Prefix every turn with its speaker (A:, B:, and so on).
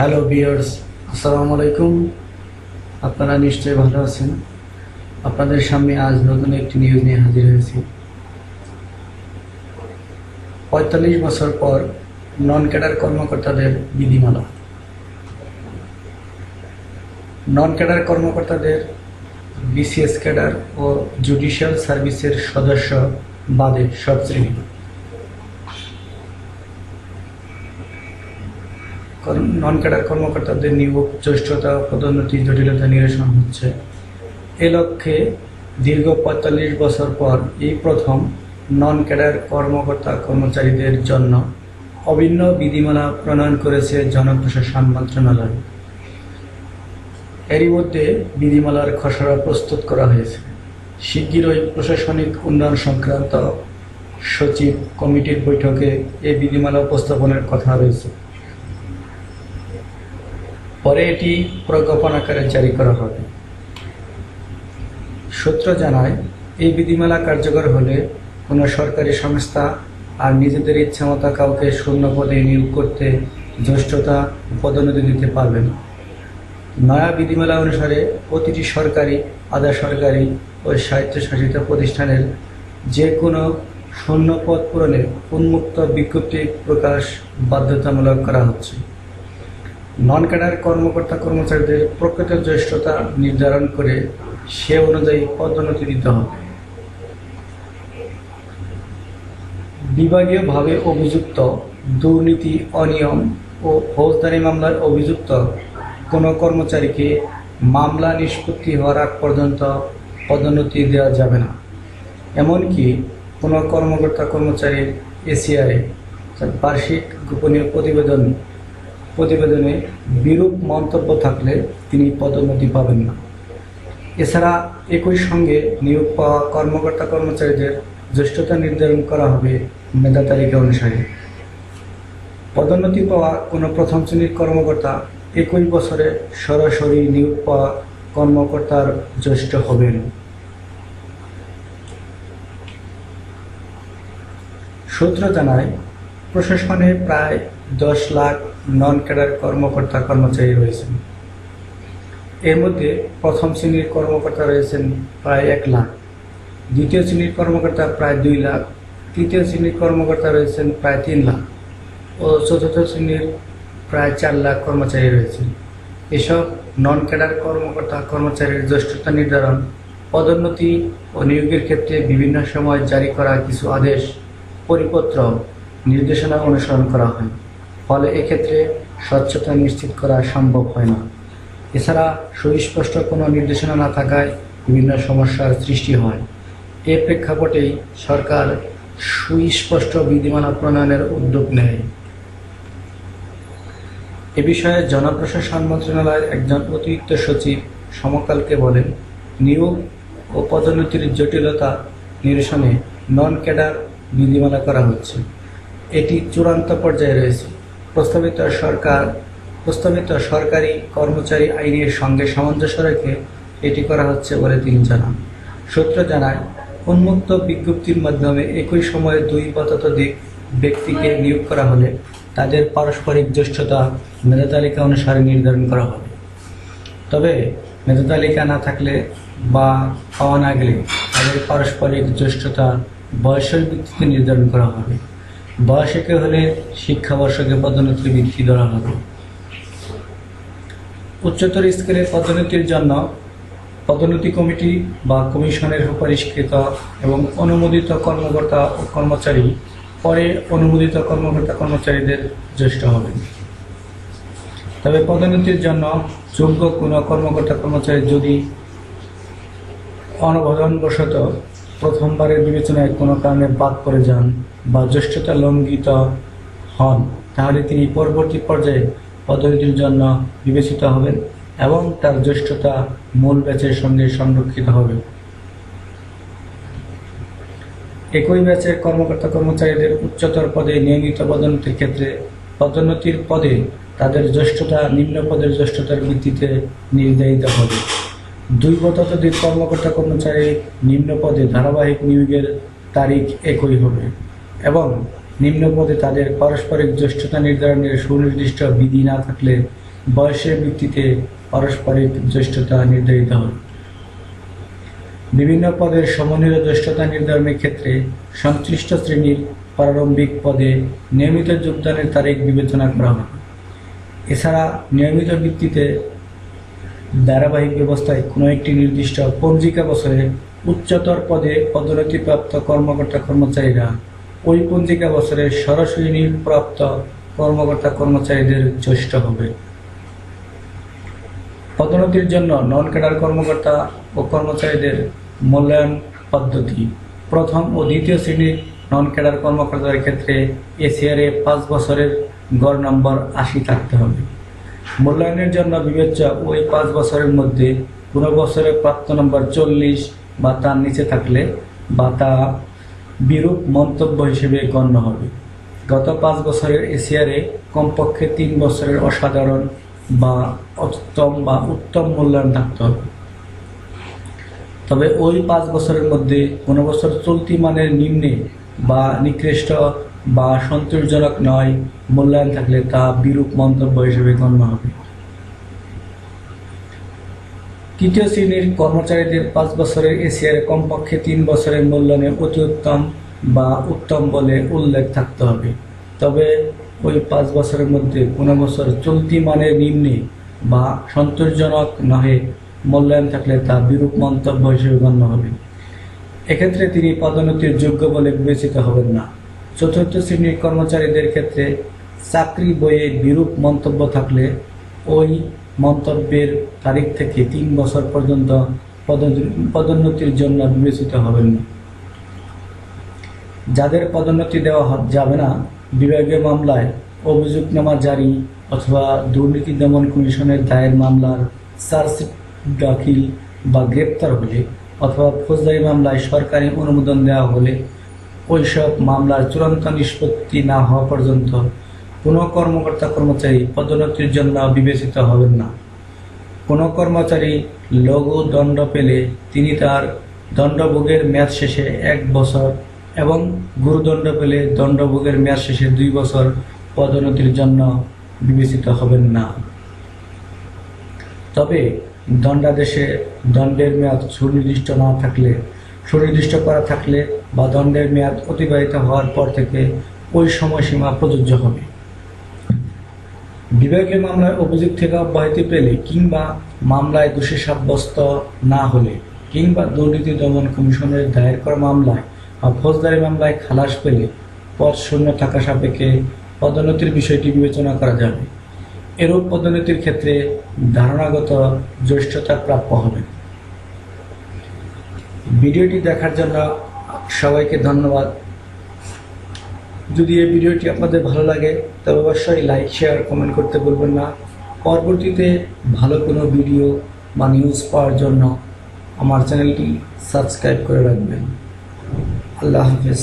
A: Hello বিয়ার্স আসসালামু আলাইকুম আপনারা নিশ্চয়ই ভালো আছেন। আপনাদের সামনে আজ নতুন একটি নিউজ নিয়ে হাজির হয়েছি। পঁয়তাল্লিশ বছর পর নন ক্যাডার কর্মকর্তাদের বিধিমালা। নন ক্যাডার কর্মকর্তাদের বিসিএস ক্যাডার ও জুডিশিয়াল সার্ভিসের সদস্য বাদে সব শ্রেণি নন ক্যাডার কর্মকর্তাদের নিয়োগ জ্যেষ্ঠতা, পদোন্নতি, জটিলতা নিরসন হচ্ছে। এ লক্ষ্যে দীর্ঘ পঁয়তাল্লিশ বছর পর এই প্রথম নন ক্যাডার কর্মকর্তা কর্মচারীদের জন্য অভিন্ন বিধিমালা প্রণয়ন করেছে জনপ্রশাসন মন্ত্রণালয়। এরই মধ্যে বিধিমালার খসড়া প্রস্তুত করা হয়েছে। শিগগিরই প্রশাসনিক উন্নয়ন সংক্রান্ত সচিব কমিটির বৈঠকে এই বিধিমালা উপস্থাপনের কথা রয়েছে। পরে এটি প্রজ্ঞাপন আকারে জারি করা হবে। সূত্র জানায়, এই বিধিমালা কার্যকর হলে কোনো সরকারি সংস্থা আর নিজেদের ইচ্ছামতো কাউকে শূন্য পদে নিয়োগ করতে জ্যেষ্ঠতা পদোন্নতি দিতে পারবে না। নয়া বিধিমালা অনুসারে প্রতিটি সরকারি, আধা সরকারি ও স্বায়ত্তশাসিত প্রতিষ্ঠানের যে কোনো শূন্য পদ পূরণে উন্মুক্ত বিজ্ঞপ্তি প্রকাশ বাধ্যতামূলক করা হচ্ছে। নন ক্যাডার কর্মকর্তা কর্মচারীদের প্রকৃত জ্যেষ্ঠতা নির্ধারণ করে সে অনুযায়ী পদোন্নতি দিতে হবে। বিভাগীয়ভাবে অভিযুক্ত দুর্নীতি, অনিয়ম ও ফৌজদারি মামলার অভিযুক্ত কোনো কর্মচারীকে মামলা নিষ্পত্তি হওয়ার আগ পর্যন্ত পদোন্নতি দেওয়া যাবে না। এমনকি কোনো কর্মকর্তা কর্মচারীর এসিআরে বার্ষিক গোপনীয় প্রতিবেদন প্রতিবেদনে বিরূপ মন্তব্য থাকলে তিনি পদোন্নতি পাবেন না। এছাড়া একই সঙ্গে নিয়োগ পাওয়া কর্মকর্তা কর্মচারীদের জ্যেষ্ঠতা নির্ধারণ করা হবে মেধা তালিকা অনুসারে। পদোন্নতি পাওয়া কোনো প্রথম শ্রেণির কর্মকর্তা একই বছরে সরাসরি নিয়োগ পাওয়া কর্মকর্তার জ্যেষ্ঠ হবেন। সূত্র জানায়, প্রশাসনে প্রায় দশ লাখ নন ক্যাডার কর্মকর্তা কর্মচারী রয়েছেন। এর মধ্যে প্রথম শ্রেণির কর্মকর্তা রয়েছেন প্রায় এক লাখ। দ্বিতীয় শ্রেণির কর্মকর্তা প্রায় দুই লাখ। তৃতীয় শ্রেণির কর্মকর্তা রয়েছেন প্রায় তিন লাখ। ও চতুর্থ শ্রেণির প্রায় চার লাখ কর্মচারী রয়েছেন। এসব নন ক্যাডার কর্মকর্তা কর্মচারীর জ্যেষ্ঠতা নির্ধারণ, পদোন্নতি ও নিয়োগের ক্ষেত্রে বিভিন্ন সময় জারি করা কিছু আদেশ, পরিপত্র, নির্দেশনা অনুসরণ করা হয়। ফলে এক্ষেত্রে স্বচ্ছতা নিশ্চিত করা সম্ভব হয় না। এছাড়া সুস্পষ্ট কোনো নির্দেশনা না থাকায় বিভিন্ন সমস্যার সৃষ্টি হয়। এ প্রেক্ষাপটেই সরকার সুস্পষ্ট বিধিমালা প্রণয়নের উদ্যোগ নেয়। এ বিষয়ে জনপ্রশাসন মন্ত্রণালয়ের একজন অতিরিক্ত সচিব সমকালকে বলেন, নিয়োগ ও পদোন্নতির জটিলতা নিরসনে নন ক্যাডার বিধিমালা করা হচ্ছে। এটি চূড়ান্ত পর্যায়ে রয়েছে। প্রস্তাবিত সরকার, প্রস্তাবিত সরকারি কর্মচারী আইনের সঙ্গে সামঞ্জস্য রেখে এটি করা হচ্ছে বলে তিনি জানান। সূত্র জানায়, উন্মুক্ত বিজ্ঞপ্তির মাধ্যমে একই সময়ে দুই বা ব্যক্তিকে নিয়োগ করা হলে তাদের পারস্পরিক জ্যেষ্ঠতা মেধা তালিকা অনুসারে নির্ধারণ করা হবে। তবে মেধা তালিকা না থাকলে বা পাওয়া না গেলে তাদের পারস্পরিক জ্যেষ্ঠতা বয়সের ভিত্তিতে নির্ধারণ করা হবে। বয়সকে হলে শিক্ষাবর্ষকে পদোন্নতি বৃদ্ধি ধরা হবে উচ্চতর স্কেলের পদোন্নতির জন্য পদোন্নতি কমিটি বা কমিশনের সুপারিশকৃত এবং অনুমোদিত কর্মকর্তা ও কর্মচারী পরে অনুমোদিত কর্মকর্তা কর্মচারীদের জ্যেষ্ঠ হবেন তবে পদোন্নতির জন্য যোগ্য কোনো কর্মকর্তা কর্মচারী যদি অনবধানবশত প্রথমবারের বিবেচনায় কোনো কারণে বাদ পড়ে যান বা জ্যেষ্ঠতা লঙ্ঘিত হন, তাহলে তিনি পরবর্তী পর্যায়ে পদোন্নতির জন্য বিবেচিত হবেন এবং তার জ্যেষ্ঠতা মূল ব্যাচের সঙ্গে সংরক্ষিত হবে। একই ব্যাচের কর্মকর্তা কর্মচারীদের উচ্চতর পদে নিয়মিত পদোন্নতির ক্ষেত্রে পদোন্নতির পদে তাদের জ্যেষ্ঠতা, নিম্ন পদের জ্যেষ্ঠতার ভিত্তিতে নির্ধারিত হবে। দুই বা ততোধিক কর্মকর্তা কর্মচারী নিম্ন পদে ধারাবাহিক নিয়োগের তারিখ একই হবে। এবং নিম্ন পদে তাদের পারস্পরিক জ্যেষ্ঠতা নির্ধারণের সুনির্দিষ্ট বিধি না থাকলে বয়সের ভিত্তিতে পারস্পরিক জ্যেষ্ঠতা নির্ধারিত হয়। বিভিন্ন পদের সমন্বিত জ্যেষ্ঠতা নির্ধারণের ক্ষেত্রে সংশ্লিষ্ট শ্রেণির প্রারম্ভিক পদে নিয়মিত যোগদানের তারিখ বিবেচনা করা হয়। এছাড়া নিয়মিত ভিত্তিতে ধারাবাহিক ব্যবস্থায় কোনো একটি নির্দিষ্ট পঞ্জিকা বছরে উচ্চতর পদে পদোন্নতিপ্রাপ্ত কর্মকর্তা কর্মচারীরা ওই পঞ্জিকা বছরে সরাসরি নিয়োগপ্রাপ্ত কর্মকর্তা কর্মচারীদের জ্যেষ্ঠ হবে। পদোন্নতির জন্য নন ক্যাডার কর্মকর্তা ও কর্মচারীদের মূল্যায়ন পদ্ধতি। প্রথম ও দ্বিতীয় শ্রেণির নন ক্যাডার কর্মকর্তাদের ক্ষেত্রে এসিআরে পাঁচ বছরের গড় নম্বর আশি থাকতে হবে। মূল্যায়নের জন্য বিবেচ্য ওই পাঁচ বছরের মধ্যে কোনো বছরে প্রাপ্ত নম্বর চল্লিশ বা তার নিচে থাকলে বা তা বিরূপ মন্তব্য হিসেবে গণ্য হবে। গত পাঁচ বছরের এশিয়ারে কমপক্ষে তিন বছরের অসাধারণ বা উত্তম বা উত্তম মূল্যায়ন থাকতে হবে। তবে ওই পাঁচ বছরের মধ্যে কোনো বছর চলতি মানের নিম্নে বা নিকৃষ্ট বা সন্তোষজনক নয় মূল্যায়ন থাকলে তা বিরূপ মন্তব্য হিসেবে গণ্য হবে। তৃতীয় শ্রেণির কর্মচারীদের পাঁচ বছরের এশিয়ার কমপক্ষে তিন বছরের মূল্যায়নে অতি উত্তম বা উত্তম বলে উল্লেখ থাকতে হবে। তবে ওই পাঁচ বছরের মধ্যে কোনো বছর চলতি মানের নিম্নে বা সন্তোষজনক নহে মূল্যায়ন থাকলে তা বিরূপ মন্তব্য হিসেবে গণ্য হবে। এক্ষেত্রে তিনি পদোন্নতির যোগ্য বলে বিবেচিত হবেন না। চতুর্থ শ্রেণির কর্মচারীদের ক্ষেত্রে চাকরি বইয়ে বিরূপ মন্তব্য থাকলে ওই মন্তব্যের তারিখ থেকে তিন বছর পর্যন্ত পদোন্নতি- পদোন্নতির জন্য বিবেচিত হবেন। যাদের পদোন্নতি দেওয়া যাবে না, বিভাগীয় মামলায় অভিযোগনামা জারি অথবা দুর্নীতি দমন কমিশনের দায়ের মামলার চার্জশিট দাখিল বা গ্রেপ্তার হলে অথবা ফৌজদারি মামলায় সরকারি অনুমোদন দেওয়া হলে ওইসব মামলার চূড়ান্ত নিষ্পত্তি না হওয়া পর্যন্ত কোনো কর্মকর্তা কর্মচারী পদোন্নতির জন্য বিবেচিত হবেন না। কোনো কর্মচারী লঘু দণ্ড পেলে তিনি তার দণ্ডভোগের মেয়াদ শেষে এক বছর এবং গুরুদণ্ড পেলে দণ্ডভোগের মেয়াদ শেষে দুই বছর পদোন্নতির জন্য বিবেচিত হবেন না। তবে দণ্ডাদেশে দণ্ডের মেয়াদ সুনির্দিষ্ট না থাকলে, সুনির্দিষ্ট করা থাকলে বা দণ্ডের মেয়াদ অতিবাহিত হওয়ার পর থেকে ওই সময়সীমা প্রযোজ্য হবে। বিভাগীয় মামলায় অভিযোগ থেকে অব্যাহতি পেলে কিংবা মামলায় দোষী সাব্যস্ত না হলে কিংবা দুর্নীতি দমন কমিশনের দায়ের করা মামলায় বা ফৌজদারি মামলায় খালাস পেলে পদ শূন্য থাকা সাপেক্ষে পদোন্নতির বিষয়টি বিবেচনা করা যাবে। এরূপ পদোন্নতির ক্ষেত্রে ধারণাগত জ্যেষ্ঠতা প্রাপ্য হবে। ভিডিওটি দেখার জন্য সবাইকে ধন্যবাদ। যদি এই ভিডিওটি আপনাদের ভালো লাগে তবে অবশ্যই লাইক শেয়ার কমেন্ট করতে বলবেন না। পরবর্তীতে ভালো কোনো ভিডিও বা নিউজ পাওয়ার জন্য আমার চ্যানেলটি সাবস্ক্রাইব করে রাখবেন। আল্লাহ হাফেজ।